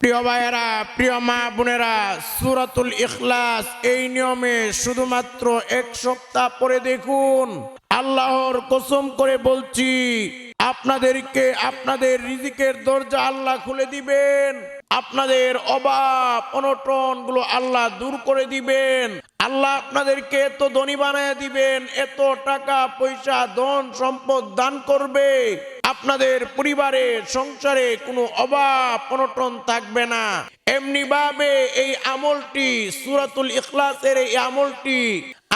প্রিয় ভাইয়েরা, প্রিয় মা বোনেরা, সুরাতুল ইখলাস এই নিয়মে শুধুমাত্র এক সপ্তাহ পরে দেখুন, আল্লাহর কসম করে বলছি, আপনাদেরকে আপনাদের রিজিকের দরজা আল্লাহ খুলে দিবেন। আপনাদের অভাব অনটনগুলো আল্লাহ দূর করে দিবেন। আল্লাহ আপনাদেরকে এত ধনী বানায় দিবেন, এত টাকা, পয়সা, ধন, সম্পদ দান করবে। আপনাদের পরিবারে, সংসারে কোনো অভাব, অনটন থাকবে না। এমনি ভাবে এই আমলটি, সুরাতুল ইখলাসের এই আমলটি,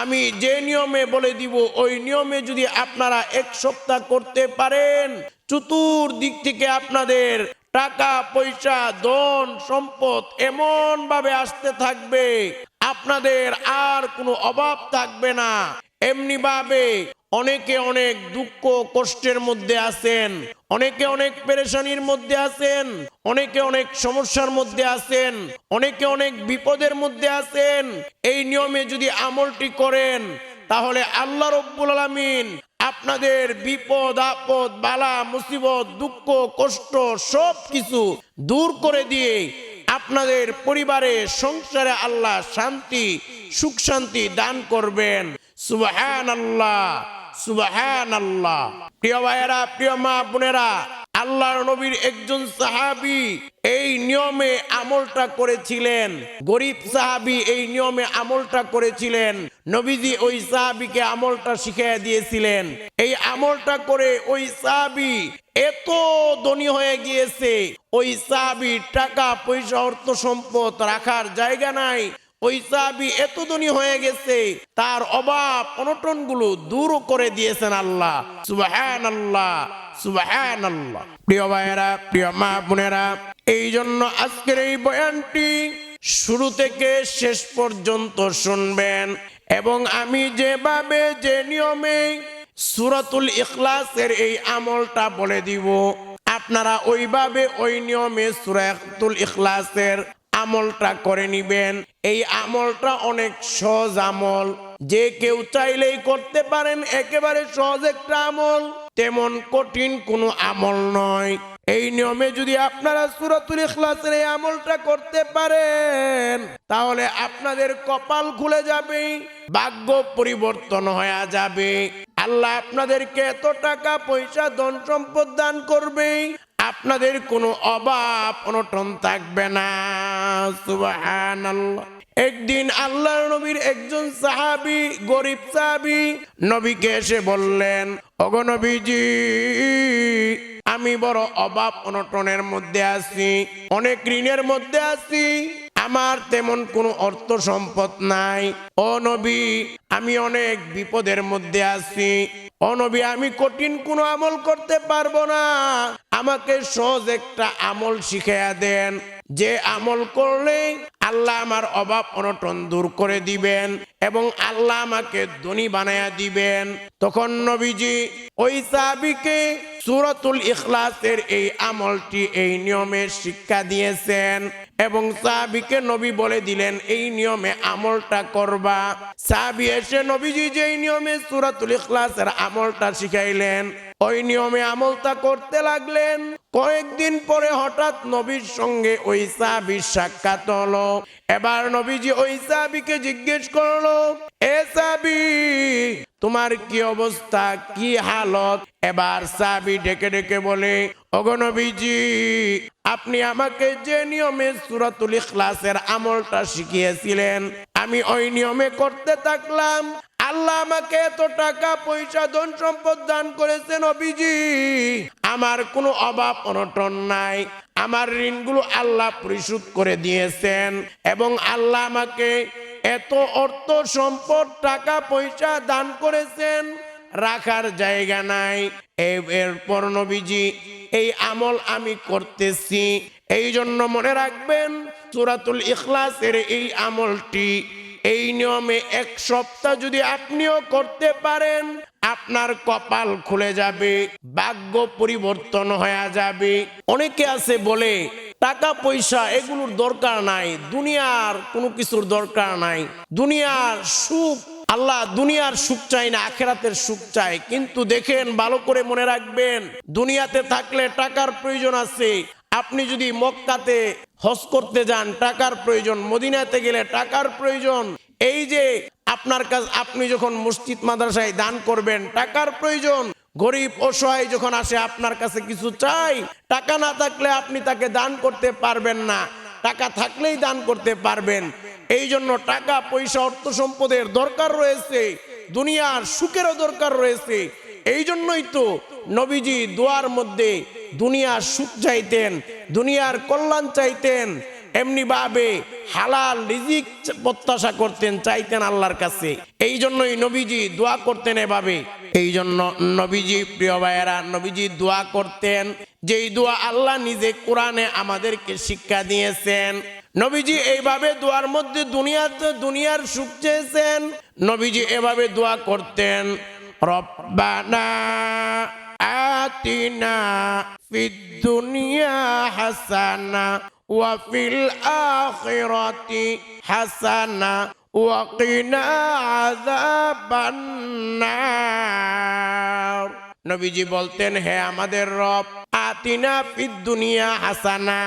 আমি যে নিয়মে বলে দিব, ওই নিয়মে যদি আপনারা এক সপ্তাহ করতে পারেন, চতুর্দিক থেকে আপনাদের টাকা, পয়সা, ধন, সম্পদ এমন ভাবে আসতে থাকবে, আপনাদের আর কোনো অভাব থাকবে না। এমনি ভাবে অনেকে অনেক দুঃখ, কষ্টের মধ্যে আছেন, অনেকে অনেক পেরেশানির মধ্যে আছেন, অনেকে অনেক সমস্যার মধ্যে আছেন, অনেকে অনেক বিপদের মধ্যে আছেন। এই নিয়মে যদি আমলটি করেন তাহলে আল্লাহ রব্বুল আলমিন আপনাদের বিপদ, আপদ, বালা, মুসিবত, দুঃখ, কষ্ট সব কিছু দূর করে দিয়ে আপনাদের পরিবারে, সংসারে আল্লাহ শান্তি, সুখ শান্তি দান করবেন। সুবাহান আল্লাহ সুবাহান আল্লাহ প্রিয় ভাইয়েরা, প্রিয় মা বোনেরা আল্লাহর নবীর একজন সাহাবি এই নিয়মে আমলটা করেছিলেন। গরিব সাহাবি এই নিয়মে আমলটা করেছিলেন। নবীজি ওই সাহাবিকে আমলটা শিখিয়ে দিয়েছিলেন। এই আমলটা করে ওই সাহাবি এত ধনী হয়ে গিয়েছে। ওই সাহাবি টাকা পয়সা অর্থ সম্পদ রাখার জায়গা নাই। ওই এত ধনী হয়ে গেছে, তার অভাব অনটনগুলো দূর করে দিয়েছেন আল্লাহ। সুবাহান আল্লাহ সুবাহান আল্লাহ প্রিয় ভাইয়েরা, প্রিয় মা বোনেরা এই জন্য আজকের এই বয়ানটি শুরু থেকে শেষ পর্যন্ত শুনবেন এবং আমি যেভাবে, যে নিয়মে সুরাতুল ইখলাসের এই আমলটা বলে দিব, আপনারা ওইভাবে ওই নিয়মে সুরাতুল ইখলাসের আমলটা করে নিবেন। এই আমলটা অনেক সহজ আমল। যে কেউ চাইলেই করতে পারেন, একেবারে সহজ একটা আমল। তেমন কঠিন কোনো আমল নয়। এই নিয়মে যদি আপনারা সুরাতুল ইখলাসের এই আমলটা করতে পারেন, তাহলে আপনাদের কপাল খুলে যাবে, ভাগ্য পরিবর্তন হয়ে যাবে। আল্লাহ আপনাদেরকে এত টাকা, পয়সা ধন সম্পদ দান করবে আপনাদের কোনো অভাব, অনটন থাকবে না। সুবহানাল্লাহ। একদিন আল্লাহ নবীর একজন সাহাবি, গরিব সাহাবি নবীকে এসে বললেন অগনবীজি নবীজি, আমি বড় অভাব, অনটনের মধ্যে আছি, অনেক ঋণের মধ্যে আছি আমার তেমন কোনো অর্থ সম্পদ নাই। ও নবী, আমি অনেক বিপদের মধ্যে আছি। ও নবী, আমি কঠিন কোনো আমল করতে পারব না। আমাকে সহজ একটা আমল শিখাইয়া দেন। যে আমল করলে আল্লাহ আমার অভাব অনটন দূর করে দিবেন এবং আল্লাহ আমাকে ধনী বানায়া দিবেন। তখন নবীজি ওই সাহাবিকে সুরতুল ইখলাসের এই আমলটি, এই নিয়মের শিক্ষা দিয়েছেন। এবং সাহাবিকে নবী বলে দিলেন, এই নিয়মে আমলটা করবা। সাহাবি এসে নবীজি যেই নিয়মে সুরাতুল ইখলাসের আমলটা শিখাইলেন। ওই নিয়মে আমলটা করতে লাগলেন। কয়েকদিন পরে হঠাৎ নবীর সঙ্গে ওই সাহাবির সাক্ষাৎ হলো। এবার নবীজি ওই সাহাবিকে জিজ্ঞেস করল, এ সাহাবি, তোমার কি অবস্থা? কি হালত? এবার সাহাবি ডেকে ডেকে বলে অগনবীজি আপনি আমাকে যে নিয়মে সুরাতুল ইখলাসের আমলটা শিখিয়েছিলেন, আমি ওই নিয়মে করতে থাকলাম। আল্লাহ আমাকে এত টাকা, পয়সা, ধন সম্পদ দান করেছেন অবিজি আমার কোনো অভাব, অনটন নাই। আমার ঋণগুলো আল্লাহ পরিশোধ করে দিয়েছেন এবং আল্লাহ আমাকে এত অর্থ, সম্পদ, টাকা, পয়সা দান করেছেন, রাখার জায়গা নাই। এরপর নবীজি এই আমল আমি করতেছি। এই জন্য মনে রাখবেন, সুরাতুল ইখলাসের এই আমলটি নিয়মে এক সপ্তাহ যদি আপনিও করতে পারেন, আপনার কপাল খুলে যাবে, ভাগ্য পরিবর্তন হয়ে যাবে। অনেকে আছে বলে, টাকা, পয়সা এগুলোর দরকার নাই, দুনিয়ার কোনো কিছুর দরকার নাই। দুনিয়ার সুখ, আল্লাহ দুনিয়ার সুখ চাই না, আখেরাতের সুখ চাই কিন্তু দেখেন, ভালো করে মনে রাখবেন, দুনিয়াতে থাকলে টাকার প্রয়োজন আছে। আপনি যদি মক্কাতে হজ করতে যান, টাকার প্রয়োজন, মদিনাতে গেলে টাকার প্রয়োজন এই যে আপনার কাছে আপনি যখন মসজিদ, মাদ্রাসায় দান করবেন, টাকার প্রয়োজন। গরিব, অসহায় যখন আসে, আপনার কাছে কিছু চাই, টাকা না থাকলে আপনি তাকে দান করতে পারবেন না। টাকা থাকলেই দান করতে পারবেন। এই জন্য টাকা, পয়সা, অর্থ সম্পদের দরকার রয়েছে। দুনিয়ার সুখেরও দরকার রয়েছে। এই জন্যই তো নবীজি দোয়ার মধ্যে দুনিয়ার সুখ চাইতেন, দুনিয়ার কল্যাণ চাইতেন এমনি ভাবে হালাল রিজিক প্রত্যাশা করতেন, চাইতেন আল্লাহর কাছে। এই জন্যই নবীজি দোয়া করতেন এভাবে। এই জন্য নবীজি, প্রিয় ভাইয়েরা, নবীজি দোয়া করতেন, যেই দোয়া আল্লাহ নিজে কোরআনে আমাদেরকে শিক্ষা দিয়েছেন। নবীজি এইভাবে দোয়ার মধ্যে দুনিয়াতে দুনিয়ার সুখ চেয়েছেন। নবীজি এভাবে দোয়া করতেন, রব্বানা আতিনা ফিদ দুনিয়া হাসানা ওয়া ফিল আখিরাতি হাসানা ওয়াকিনা আযাবান নার নবীজি বলতেন, হে আমাদের রব, আতিনা ফিদ দুনিয়া হাসানা।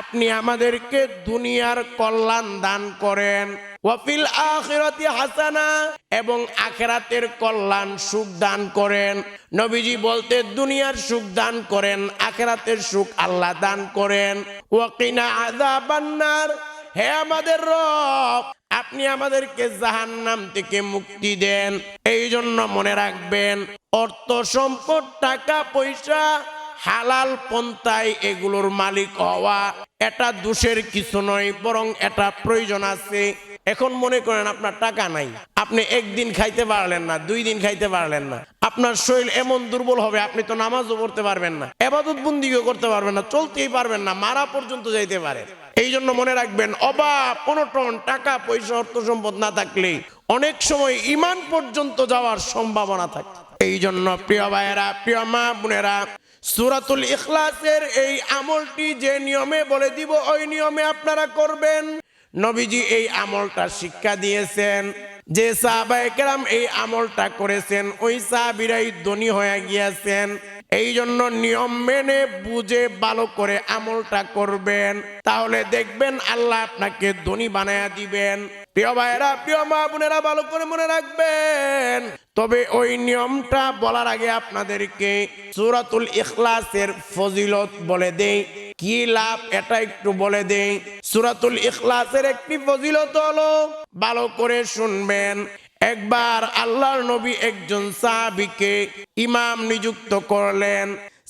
আপনি আমাদেরকে দুনিয়ার কল্যাণ দান করেন। ওয়াফিল আখিরাতি হাসানা এবং আখেরাতের কল্যাণ সুখ দান করেন। নবীজি বলতে দুনিয়ার সুখ দান করেন, আখেরাতের সুখ আল্লাহ দান করেন। ওয়াকিনা আযাবান্নার, হে আমাদের রব, আপনি আমাদেরকে জাহান্নাম থেকে মুক্তি দেন। এই জন্য মনে রাখবেন, অর্থ, সম্পদ, টাকা, পয়সা হালাল পন্থায় এগুলোর মালিক হওয়া এটা দোষের কিছু নয়, বরং এটা প্রয়োজন আছে। এখন মনে করেন আপনার টাকা নাই। আপনি একদিন খাইতে পারলেন না, দুই দিন খাইতে পারলেন না। আপনার শরীর এমন দুর্বল হবে, আপনি তো নামাজও পড়তে পারবেন না, এবাদত বন্দিও করতে পারবেন না, চলতেই পারবেন না, মারা পর্যন্ত যাইতে পারে। এই জন্য মনে রাখবেন, অভাব, অনটন, টাকা, পয়সা, অর্থ সম্পদ না থাকলে অনেক সময় ইমান পর্যন্ত যাওয়ার সম্ভাবনা থাকে। এই জন্য প্রিয় ভাইয়েরা, প্রিয় মা বোনেরা সুরাতুল ইখলাসের এই আমলটি যে নিয়মে বলে দিব, ওই নিয়মে আপনারা করবেন। নবীজি এই আমলটা শিক্ষা দিয়েছেন। যে সাহাবাহাম এই আমলটা করেছেন, ওই সাহাবিরাই ধনী হয়ে গিয়েছেন। এই জন্য নিয়ম মেনে বুঝে ভালো করে আমলটা করবেন। তাহলে দেখবেন আল্লাহ আপনাকে ধনী বানায়া দিবেন। প্রিয় ভাইয়েরা, প্রিয় মা বোনেরা, ভালো করে মনে রাখবেন তবে ওই নিয়মটা বলার আগে আপনাদেরকে সুরাতুল ইখলাসের ফজিলত বলে দেই। কি লাভ, এটা একটু বলে দেই। সুরাতুল ইখলাসের একটি ফজিলত হলো, ভালো করে শুনবেন। একবার আল্লাহর নবী একজন সাহাবিকে ইমাম নিযুক্ত করলেন।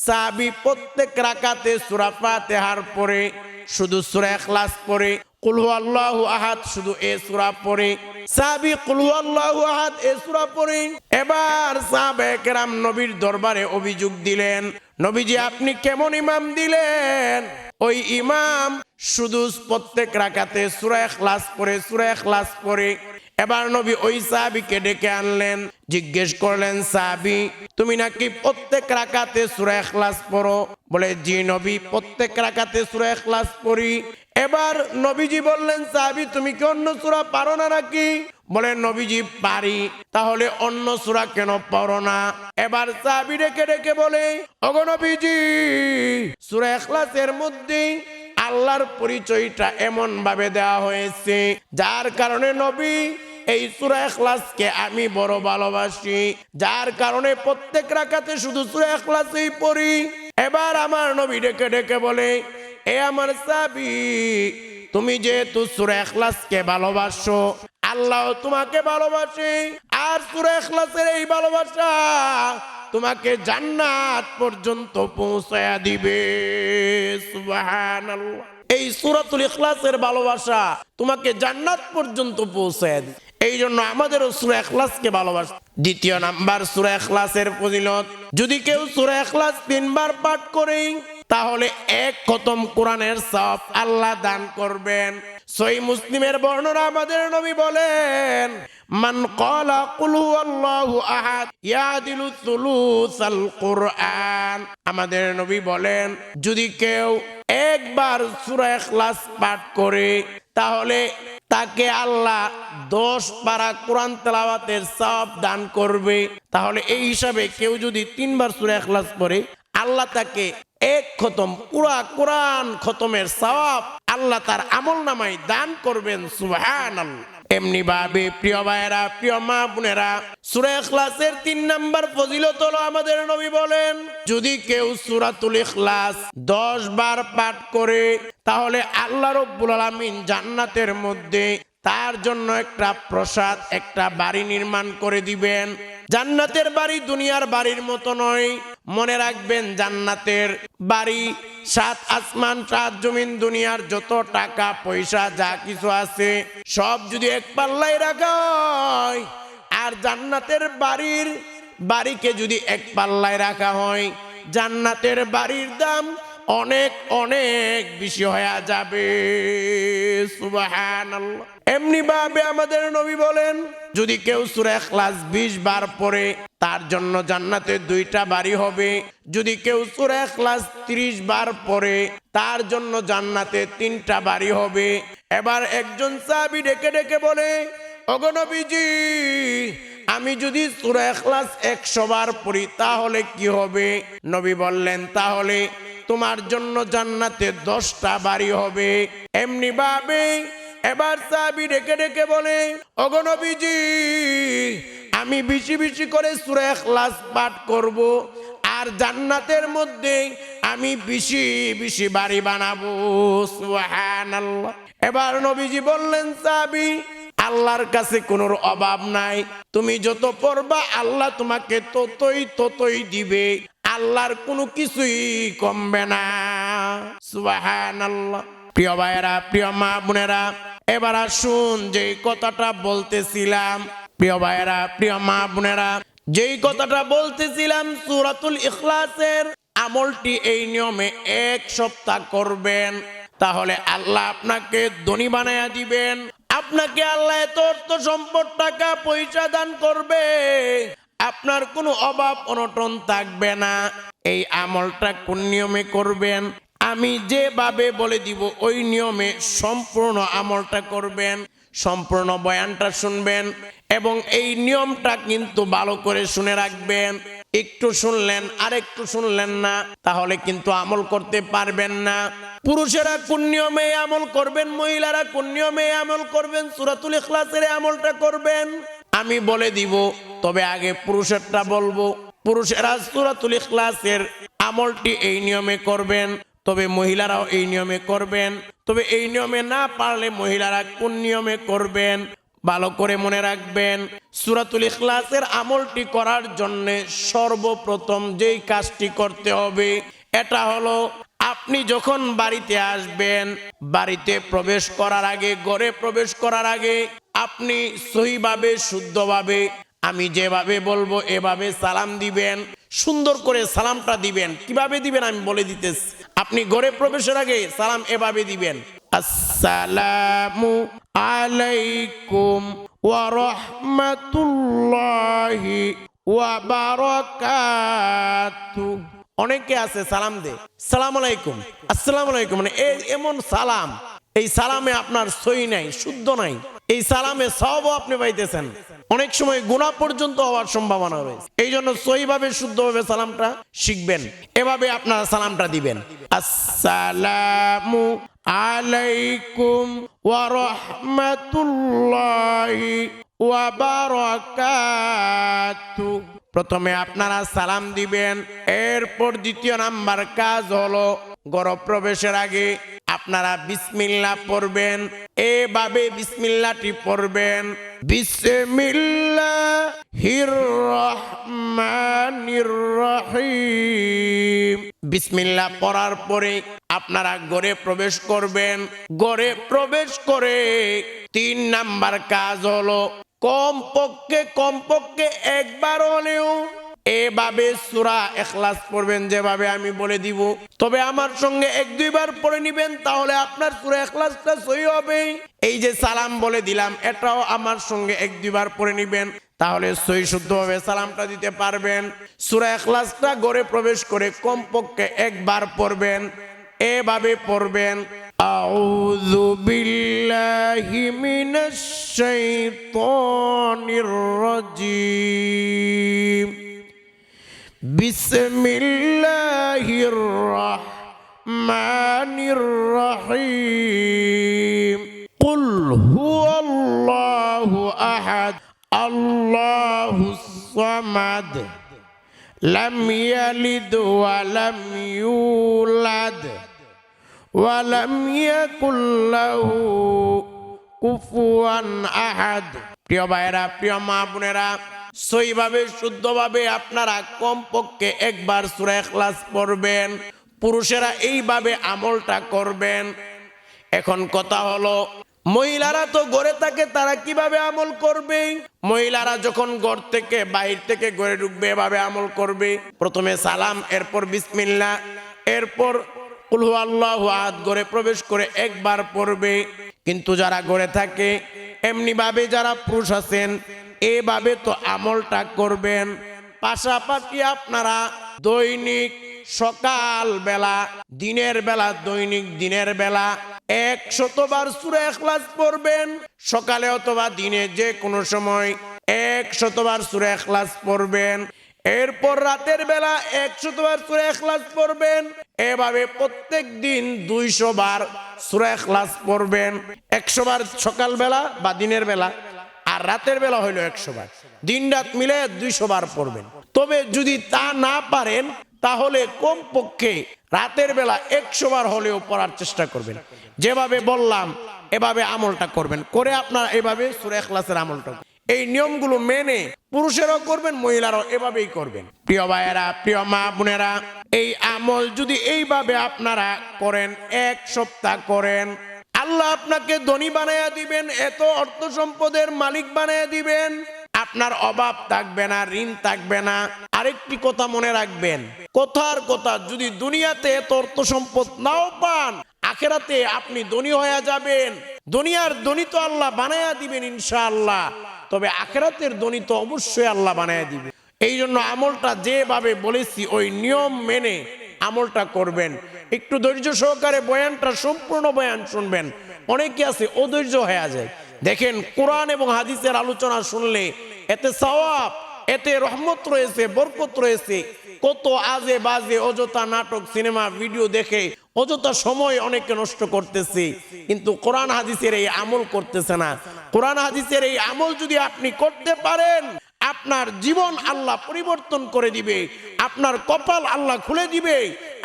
সাহাবি প্রত্যেক রাকাতে সুরা ফাতিহার পরে, শুধু সুরা ইখলাস পরে কুলহু আল্লাহ আহাদ, শুধু এ সুরা পড়ে। সাবি কুলহু আল্লাহ আহাদ, এ সুরা পড়ে। এবার সাহাবে কেরাম নবীর দরবারে অভিযোগ দিলেন, নবীজি, আপনি কেমন ইমাম দিলেন? ওই ইমাম শুধু প্রত্যেক রাখাতে সূরা ক্লাস পড়ে, সূরা ক্লাস পড়ে। এবার নবী ওই সাহাবিকে ডেকে আনলেন, জিজ্ঞেস করলেন, সাহাবি, তুমি নাকি প্রত্যেক রাকাতে সূরা ইখলাস পড়ো? বলে, জি নবী, প্রত্যেক রাকাতে সূরা ইখলাস পড়ি। এবার নবীজি বললেন, সাহাবি, তুমি কি অন্য সূরা পারো না নাকি? বলে, নবীজি, পারি। তাহলে অন্য সূরা কেন পড়ো না? এবার সাহাবি ডেকে ডেকে বলে, ওগো নবীজি, সূরা ইখলাসের মধ্যে আল্লাহর পরিচয়টা এমন ভাবে দেওয়া হয়েছে, যার কারণে নবী এই সুরা এখলাসকে আমি বড় ভালোবাসি। যার কারণে প্রত্যেক রাখাতে শুধু সুরা এখলাসেই পড়ি। এবার আমার নবী ডেকে ডেকে বলে, এ আমার সাবি তুমি যেহেতু সুরা এখলাসকে ভালোবাসো, আল্লাহ তোমাকে ভালোবাসে। আর সুরা এখলাসের এই ভালোবাসা তোমাকে জান্নাত পর্যন্ত পৌঁছায়া দিবে। এই সূরাতুল ইখলাসের ভালোবাসা তোমাকে জান্নাত পর্যন্ত পৌঁছায় দিবে। এই জন্য আমাদেরও সূরা ভালোবাসা দ্বিতীয় নাম্বার সূরা ইখলাসের ফজিলত, যদি কেউ সূরা ইখলাস তিনবার পাঠ করে, তাহলে এক খতম কোরআনের সব আল্লাহ দান করবেন। সই মুসলিমের বর্ণনা আমাদের নবী বলেন, মান ক্বালা কুল হুয়াল্লাহু আহাদ, ইয়াদিলু সুলুসাল কুরআন। আমাদের নবী বলেন, যদি কেউ একবার সূরা ইখলাস পাঠ করে তাহলে তাকে আল্লাহ দশ পারা কোরআন তেলাওয়াতের সব দান করবে। তাহলে এই হিসাবে কেউ যদি তিনবার সুরে এখলাস পড়ে, আল্লাহ তাকে এক খতম, পুরা কোরআন খতমের সওয়াব আল্লাহ তার আমল নামায় দান করবেন সুবহান এমনি ভাবে, প্রিয় ভাইয়েরা, প্রিয় মা বোনেরা, সূরা ইখলাসের তিন নাম্বার ফজিলত হলো আমাদের নবী বলেন, যদি কেউ সূরাতুল ইখলাস দশ বার পাঠ করে, তাহলে আল্লাহ রব্বুল আলামিন জান্নাতের মধ্যে তার জন্য একটা প্রসাদ, একটা বাড়ি নির্মাণ করে দিবেন। জান্নাতের বাড়ি দুনিয়ার বাড়ির মতো নয় মনে রাখবেন, জান্নাতের বাড়ি, সাত আসমান, সাত জমিন, দুনিয়ার যত টাকা, পয়সা, যা কিছু আছে, সব যদি এক পাল্লায় রাখা হয়, আর জান্নাতের বাড়ির বাড়িকে যদি এক পাল্লায় রাখা হয়, জান্নাতের বাড়ির দাম অনেক অনেক বেশি হয়ে যাবে। এমনি ভাবে আমাদের নবী বলেন, যদি কেউ সূরা ইখলাস 20 বার পড়ে, তার জন্য জান্নাতে দুইটা বাড়ি হবে। যদি কেউ সূরা ক্লাস 30 বার পড়ে, তার জন্য জান্নাতে তিনটা বাড়ি হবে। এবার একজন সাহাবী ডেকে ডেকে বলে অগনবীজি আমি যদি সূরা ইখলাস 100 বার পড়ি, তাহলে কি হবে? নবী বললেন, তাহলে তোমার জন্য জান্নাতে দশটা বাড়ি হবে। এমনি ভাবে এবার সাহাবি ডেকে ডেকে বলে অগনবীজি আমি বেশি বেশি করে সূরা ইখলাস পাঠ করব আর জান্নাতের মধ্যে আমি বেশি বেশি বাড়ি বানাবো। এবার নবীজি বললেন, সাহাবি, আল্লাহর কাছে কোনো অভাব নাই। তুমি যত পড়বা, আল্লাহ তোমাকে ততই ততই দিবে। আল্লাহর কোনো কিছুই কমবে না। প্রিয় ভাইয়েরা, প্রিয় মা বোনেরা, এবার আসুন যে কথাটা বলতেছিলাম। প্রিয় ভাইয়েরা, প্রিয় মা বোনেরা, যেই কথাটা বলতেছিলাম সূরাতুল ইখলাসের আমলটি এই নিয়মে এক সপ্তাহ করবেন। তাহলে আল্লাহ আপনাকে ধনী বানায়া দিবেন। আপনাকে আল্লাহ এত অর্থ সম্পদ, টাকা, পয়সা দান করবে। আপনার কোনো অভাব অনটন থাকবে না। এই আমলটা কোন নিয়মে করবেন? আমি যেভাবে বলে দিব, ওই নিয়মে সম্পূর্ণ আমলটা করবেন, সম্পূর্ণ বয়ানটা শুনবেন এবং এই নিয়মটা কিন্তু ভালো করে শুনে রাখবেন। একটু শুনলেন আর একটু শুনলেন না, তাহলে কিন্তু আমল করতে পারবেন না। পুরুষেরা কোন নিয়মে আমল করবেন, মহিলারা কোন নিয়মে আমল করবেন, সুরাতুল ইখলাসের আমলটা করবেন? আমি বলে দিব, তবে আগে পুরুষেরটা বলব। পুরুষেরা সুরাতুল ইখলাসের আমলটি এই নিয়মে করবেন, তবে মহিলারাও এই নিয়মে করবেন। তবে এই নিয়মে না পারলে মহিলারা কোন নিয়মে করবেন, ভালো করে মনে রাখবেন। সুরাতুল ইখলাসের আমলটি করার জন্য সর্বপ্রথম যেই কাজটি করতে হবে, এটা হলো আপনি যখন বাড়িতে আসবেন, বাড়িতে প্রবেশ করার আগে, ঘরে প্রবেশ করার আগে আপনি সহিভাবে, শুদ্ধভাবে, আমি যেভাবে বলব এভাবে সালাম দিবেন, সুন্দর করে সালামটা দিবেন। কীভাবে দিবেন আমি বলে দিতেছি। আপনি ঘরে প্রবেশের আগে সালাম এভাবে দিবেন। আসসালামু আলাইকুম ওয়া রাহমাতুল্লাহি ওয়া বারাকাতু। অনেকে আছে সালাম দে সালাম আলাইকুম। আসসালামু আলাইকুম। মানে এমন সালাম। এই সালামে আপনার সই নাই, শুদ্ধ নাই। এই সালামে সবও আপনি পাইতেছেন। অনেক সময় গুণা পর্যন্ত হওয়ার সম্ভাবনা রয়েছে। এই জন্য সহিভাবে, শুদ্ধভাবে সালামটা শিখবেন। এভাবে আপনারা সালামটা দিবেন। আসসালামু আলাইকুম ওয়া রাহমাতুল্লাহি ওয়া বারাকাতু প্রথমে আপনারা সালাম দিবেন। এরপর দ্বিতীয় নাম্বার কাজ হলো গরব প্রবেশের আগে আপনারা বিসমিল্লা পড়বেন। এভাবে বিসমিল্লাটি পড়বেন। বিসমিল্লাহির রহমানির রহিম। বিসমিল্লা পড়ার পরে আপনারা গড়ে প্রবেশ করবেন। গড়ে প্রবেশ করে তিন নাম্বার কাজ হলো, কমপক্ষে কমপক্ষে একবার হলেও এভাবে সুরা এখলাস পড়বেন যেভাবে আমি বলে দিব তবে আমার সঙ্গে এক দুইবার পড়ে নিবেন তাহলে আপনার সুরা এখলাসটা সই হবে এই যে সালাম বলে দিলাম এটাও আমার সঙ্গে এক দুইবার পড়ে নিবেন তাহলে সই শুদ্ধভাবে সালামটা দিতে পারবেন সুরা এখলাসটা গড়ে প্রবেশ করে কমপক্ষে একবার পড়বেন এভাবে পড়বেন أعوذ بالله من الشيطان الرجيم بسم الله الرحمن الرحيم قل هو الله أحد الله الصمد لم يلد ولم يولد ولم يكن له কুফুয়ান আহাদ প্রিয় ভাইয়েরা প্রিয় মা বোনেরা সইভাবে শুদ্ধভাবে আপনারা কমপক্ষে একবার সূরা ইখলাস পড়বেন। পুরুষেরা এইভাবে আমলটা করবেন। এখন কথা হলো, মহিলারা তো গড়ে থাকে, তারা কীভাবে আমল করবে? মহিলারা যখন ঘর থেকে বাইর থেকে গড়ে ঢুকবে, এভাবে আমল করবে। প্রথমে সালাম, এরপর বিসমিল্লা এরপর আল্লাহ আদ ঘরে প্রবেশ করে একবার পড়বে। কিন্তু যারা গড়ে থাকে এমনি ভাবে যারা পুরুষ আছেন এভাবে তো আমলটা করবেন। পাশাপাশি আপনারা দৈনিক সকাল বেলা দিনের বেলা, দৈনিক দিনের বেলা এক শতবার সুরে এখলাস পড়বেন। সকালে অথবা দিনে যে কোনো সময় এক শতবার সুরে এখলাস পড়বেন। এরপর রাতের বেলা একশতবার সুরে এখলাস পড়বেন। এভাবে প্রত্যেক দিন দুইশো বার সুরে এখলাস পড়বেন। একশো বার সকালবেলা বা দিনের বেলা রাতের বেলা হইল একশো বার দিন রাত মিলে দুইশো বার পড়বেন। তবে যদি তা না পারেন, তাহলে কমপক্ষে রাতের বেলা একশো বার হলেও পড়ার চেষ্টা করবেন। যেভাবে বললাম, এভাবে আমলটা করবেন। করে আপনারা এভাবে সুরে এখলাসের আমলটা। এই নিয়মগুলো মেনে পুরুষেরাও করবেন, মহিলারাও এভাবেই করবেন। প্রিয় ভাইয়েরা, প্রিয় মা বোনেরা, এই আমল যদি এইভাবে আপনারা করেন, এক সপ্তাহ করেন আল্লাহ আপনাকে ধনী বানাইয়া দিবেন, এত অর্থ সম্পদের মালিক বানাইয়া দিবেন। আপনার অভাব থাকবে না, ঋণ থাকবে না। আরেকটি কথা মনে রাখবেন, কথার কথা, যদি দুনিয়াতে এত অর্থ সম্পদ নাও পান, আখেরাতে আপনি ধনী হয়ে যাবেন। দুনিয়ার ধনী তো আল্লাহ বানাইয়া দিবেন ইনশাআল্লাহ, তবে আখেরাতের ধনী তো অবশ্যই আল্লাহ বানাইয়া দিবেন এই জন্য আমলটা যেভাবে বলেছি, ওই নিয়ম মেনে আমলটা করবেন। একটু ধৈর্য সহকারে বয়ানটা, সম্পূর্ণ বয়ান শুনবেন। অনেকে আছে, অধৈর্য হয়ে যায়। দেখেন, কোরআন এবং হাদিসের আলোচনা শুনলে এতে সওয়াব, এতে রহমত রয়েছে, বরকত রয়েছে। কত আজে বাজে অযথা নাটক, সিনেমা, ভিডিও দেখে অযথা সময় অনেকে নষ্ট করতেছে। কিন্তু কোরআন হাদিসের এই আমল করতেছে না। কোরআন হাদিসের এই আমল যদি আপনি করতে পারেন, আপনার জীবন আল্লাহ পরিবর্তন করে দিবে। আপনার কপাল আল্লাহ খুলে দিবে।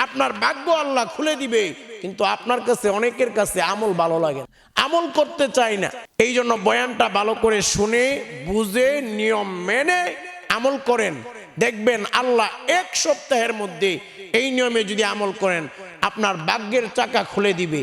আপনার ভাগ্য আল্লাহ খুলে দিবে, কিন্তু আপনার কাছে, অনেকের কাছে আমল ভালো লাগে আমল করতে চাই না। এই জন্য বয়ানটা ভালো করে শুনে, বুঝে, নিয়ম মেনে আমল করেন। দেখবেন আল্লাহ এক সপ্তাহের মধ্যে এই নিয়মে যদি আমল করেন, আপনার ভাগ্যের চাকা খুলে দিবে।